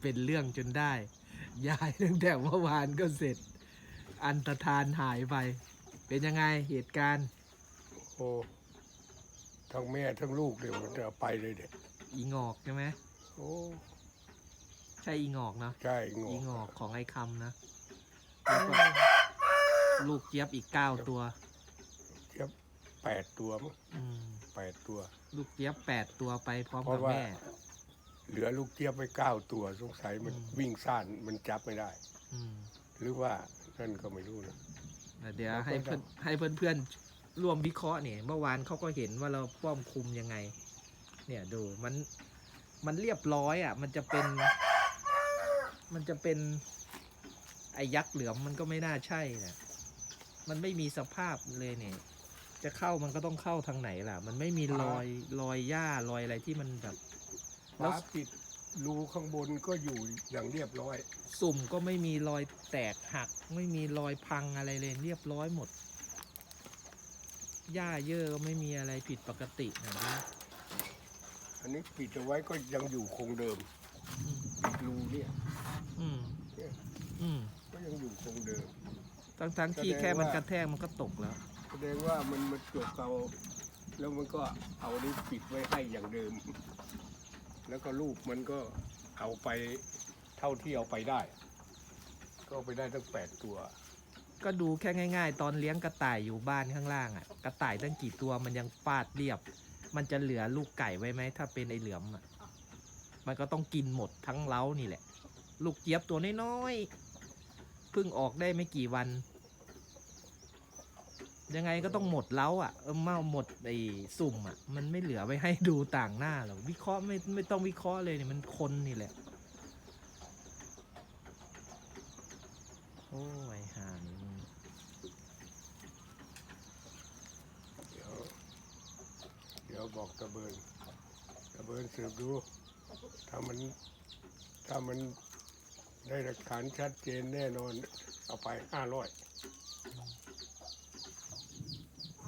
เป็นเรื่องจนได้ ย้ายตั้งแต่เมื่อวานก็เสร็จ อันตรธานหายไป เป็นยังไงเหตุการณ์ โอ้ทั้งแม่ทั้งลูกเดี๋ยวมันจะไปเลยเด็กอีงอกใช่ไหมโอ้ใช่อีงอกเนาะใช่งอีงงอกของไอ้คำนะแล้วก็ลูกเจี๊ยบอีกเก้าตัวเทียบแปดตัวมั้งอืมแปดตัว ลูกเจี๊ยบแปดตัวไปพร้อมเพกับราะว่าแม่ เหลือลูกเทียบไปเก้าตัวสงสัยมันอืมวิ่งซ่านมันจับไม่ได้ อืมหรือว่านั่นก็ไม่รู้นะเดี๋ยวแล้วก็ให้เพื่อนให้เพื่อนเพื่อนๆร่วมวิเคราะห์เนี่ย เมื่อวานเขาก็เห็นว่าเราป้อมคุมยังไง เนี่ยดูมันมันเรียบร้อยอะ มันจะเป็น มันจะเป็น ไอ้ยักษ์เหลือมมันก็ไม่น่าใช่นะมันไม่มีสภาพเลยเนี่ย จะเข้ามันก็ต้องเข้าทางไหนล่ะ มันไม่มีรอยรอยหญ้ารอยอะไรที่มันแบบ แล้ฝาว ปิดรูข้างบนก็อยู่อย่างเรียบร้อย สุ่มก็ไม่มีรอยแตกหัก ไม่มีรอยพังอะไรเลยเรียบร้อยหมด หญ้าเยอะก็ไม่มีอะไรผิดปกตินะดูอันนี้ปิดเอาไว้ก็ยังอยู่คงเดิมอืมปิดรูเนี่ยอืมเนี่ยอืมก็ยังอยู่คงเดิม ทั้งทั้งๆที่แสดงแค่มันว่ากระแทกมันก็ตกแล้ว แสดงว่ามันมันจบเก่าแล้วมันก็เอานี้ปิดไว้ให้อย่างเดิม แล้วก็ลูกมันก็เอาไปเท่าที่เอาไปได้ ก็ไปได้ตั้งแปดตัว ก็ดูแค่ง่าย ๆ ตอนเลี้ยงกระต่ายอยู่บ้านข้างล่างอะกระต่ายตั้งกี่ตัวมันยังฟาดเรียบ มันจะเหลือลูกไก่ไว้ไหมถ้าเป็นไอเหลือมอะมันก็ต้องกินหมดทั้งเล้านี่แหละ ลูกเจี๊ยบตัวน้อยๆเพิ่งออกได้ไม่กี่วัน ยังไงก็ต้องหมดเล้าอะเออมาหมดไอ้สุ่มอะ มันไม่เหลือไว้ให้ดูต่างหน้าหรอกวิเคราะห์ไม่ไม่ต้องวิเคราะห์เลยเนี่ยมันคนนี่แหละ โอ้ยห่านเดี๋ยวเดี๋ยวบอกตะเบินตะเบินสืบดู ถ้ามันถ้ามันได้หลักฐานชัดเจนแน่นอน เอาไปห้าร้อย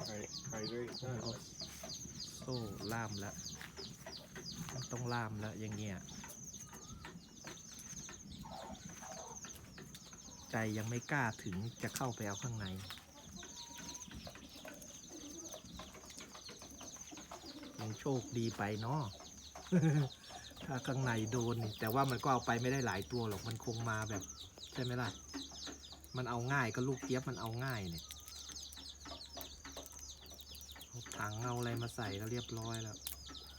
ไปไปเลยห้าร้อยโซ่ล่ามแล้วต้องล่ามแล้วอย่างเงี้ยใจยังไม่กล้าถึงจะเข้าไปเอาข้างในยังโชคดีไปเนาะ ถ้าข้างในโดนนี่แต่ว่ามันก็เอาไปไม่ได้หลายตัวหรอกมันคงมาแบบ ใช่ไหมล่ะ มันเอาง่ายก็ลูกเจี๊ยบมันเอาง่ายเนี่ยเอาถังเอาอะไรมาใส่ก็เรียบร้อยแล้ว